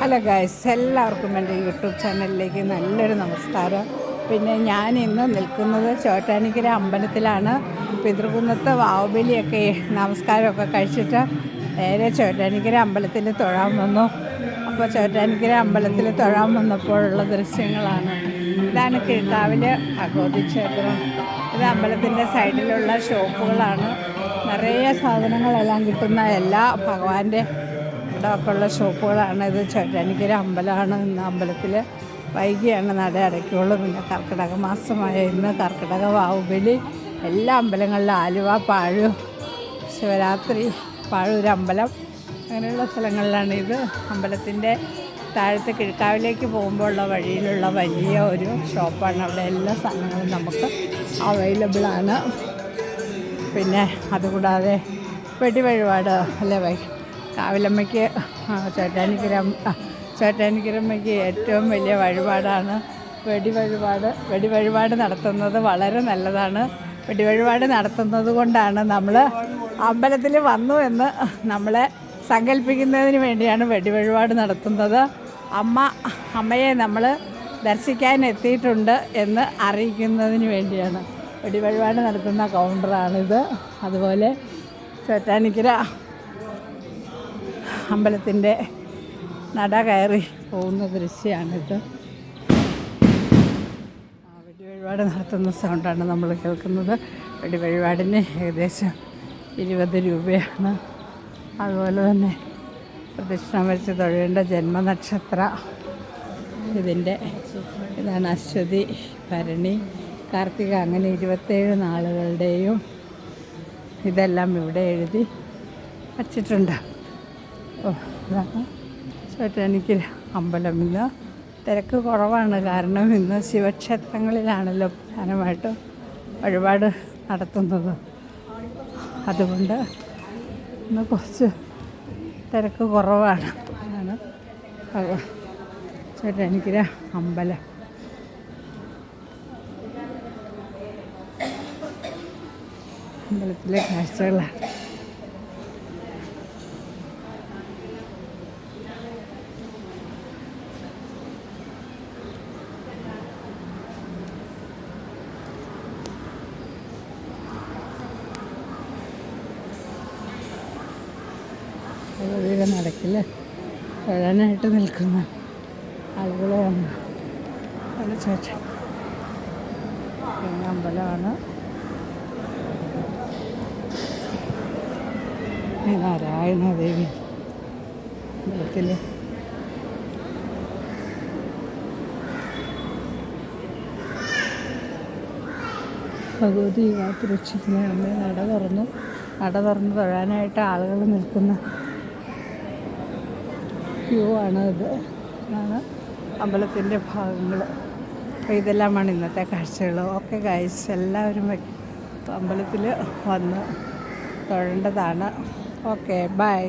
Hello guys എല്ലാവർക്കും എന്റെ YouTube ചാനലിലേക്ക് നല്ലൊരു നമസ്കാരം. പിന്നെ ഞാൻ ഇന്ന് നിൽക്കുന്നത് ചോറ്റാനിക്കര അമ്പലത്തിലാണ്. പിതൃകുന്നത്ത് വാവുബലിയൊക്കെ നമസ്കാരമൊക്കെ കഴിച്ചിട്ട് നേരെ ചോറ്റാനിക്കര അമ്പലത്തിൽ തൊഴാൻ വന്നു. അപ്പോൾ ചോറ്റാനിക്കര അമ്പലത്തിൽ തൊഴാൻ വന്നപ്പോഴുള്ള ദൃശ്യങ്ങളാണ്. ഇതാണ് കിഴക്കാവിലെ ഭഗവതി ക്ഷേത്രം. ഇത് അമ്പലത്തിന്റെ സൈഡിലുള്ള ഷോപ്പുകളാണ്. നിറയെ സാധനങ്ങളെല്ലാം കിട്ടുന്ന എല്ലാ ഭഗവാന്റെ ഇവിടെ ഷോപ്പുകളാണ്. ഇത് ചോറ്റാനിക്കര അമ്പലമാണ്. ഇന്ന് അമ്പലത്തിൽ വൈകിയാണ് നട അടയ്ക്കുള്ളൂ. പിന്നെ കർക്കിടക മാസമായ ഇന്ന് കർക്കിടക വാവുബലി. എല്ലാ അമ്പലങ്ങളിലും ആലുവ പാഴു ശിവരാത്രി പാഴൂരമ്പലം അങ്ങനെയുള്ള സ്ഥലങ്ങളിലാണ് ഇത്. അമ്പലത്തിന്റെ താഴത്തെ കിഴക്കാവിലേക്ക് പോകുമ്പോൾ ഉള്ള വഴിയിലുള്ള വലിയ ഒരു ഷോപ്പാണ്. അവിടെ എല്ലാ സാധനങ്ങളും നമുക്ക് അവൈലബിളാണ്. പിന്നെ അതുകൂടാതെ വെടി വഴിപാട് അല്ലേ വൈ കാവിലമ്മയ്ക്ക് ചേട്ടാനിക്കരം ചേട്ടാനിക്കരമ്മയ്ക്ക് ഏറ്റവും വലിയ വഴിപാടാണ് വെടി വഴിപാട്. വെടി വഴിപാട് നടത്തുന്നത് വളരെ നല്ലതാണ്. വെടി വഴിപാട് നടത്തുന്നത് കൊണ്ടാണ് നമ്മൾ അമ്പലത്തിൽ വന്നു എന്ന് നമ്മളെ സങ്കല്പിക്കുന്നതിന് വേണ്ടിയാണ് വെടി വഴിപാട് നടത്തുന്നത്. അമ്മ അമ്മയെ നമ്മൾ ദർശിക്കാൻ എത്തിയിട്ടുണ്ട് എന്ന് അറിയിക്കുന്നതിന് വേണ്ടിയാണ്. വെടി വഴിപാട് നടത്തുന്ന കൗണ്ടറാണിത്. അതുപോലെ ചോറ്റാനിക്കര അമ്പലത്തിന്റെ നട കയറി പോകുന്ന ദൃശ്യമാണിത്. വെടിവഴിപാട് വെടി വഴിപാട് നടത്തുന്ന സൗണ്ടാണ് നമ്മൾ കേൾക്കുന്നത്. വെടി വഴിപാടിന് ഏകദേശം ഇരുപത് രൂപയാണ്. അതുപോലെ തന്നെ പ്രദക്ഷിണം വെച്ച് തൊഴേണ്ട ജന്മനക്ഷത്ര. ഇതിന്റെ ഇതാണ് അശ്വതി ഭരണി. കാർത്തിക അങ്ങനെ ഇരുപത്തേഴ് നാളുകളുടെയും ഇതെല്ലാം ഇവിടെ എഴുതി വച്ചിട്ടുണ്ട്. ഓ ചോറ്റാനിക്കൽ അമ്പലം ഇന്ന് തിരക്ക് കുറവാണ്. കാരണം ഇന്ന് ശിവക്ഷേത്രങ്ങളിലാണല്ലോ പ്രധാനമായിട്ടും വഴിപാട് നടത്തുന്നത്. അതുകൊണ്ട് ഇന്ന് കുറച്ച് തിരക്ക് കുറവാണ്. അതാണ്. ചോറ്റാനിക്കര അമ്പലം. അമ്പലത്തിലെ കാഴ്ചകളാണ്. ഭഗവതിയുടെ നടക്കിൽ തൊഴാനായിട്ട് നിൽക്കുന്ന ആളുകളെ ഒന്ന് അമ്പലമാണ്. ഈ നാരായണ ദേവി. അമ്പലത്തിൽ ഭഗവതി കാത്തുരക്ഷിക്കുന്ന നട തുറന്നു. നട തുറന്ന് തൊഴാനായിട്ട് ആളുകൾ നിൽക്കുന്ന ക്യൂ ആണ് ഇത്. ആണ് അമ്പലത്തിന്റെ ഭാഗങ്ങൾ. അപ്പോൾ ഇതെല്ലാമാണ് ഇന്നത്തെ കാഴ്ചകൾ. ഓക്കെ ഗൈസ് എല്ലാവരും അമ്പലത്തിൽ വന്ന് തൊഴേണ്ടതാണ്. Okay bye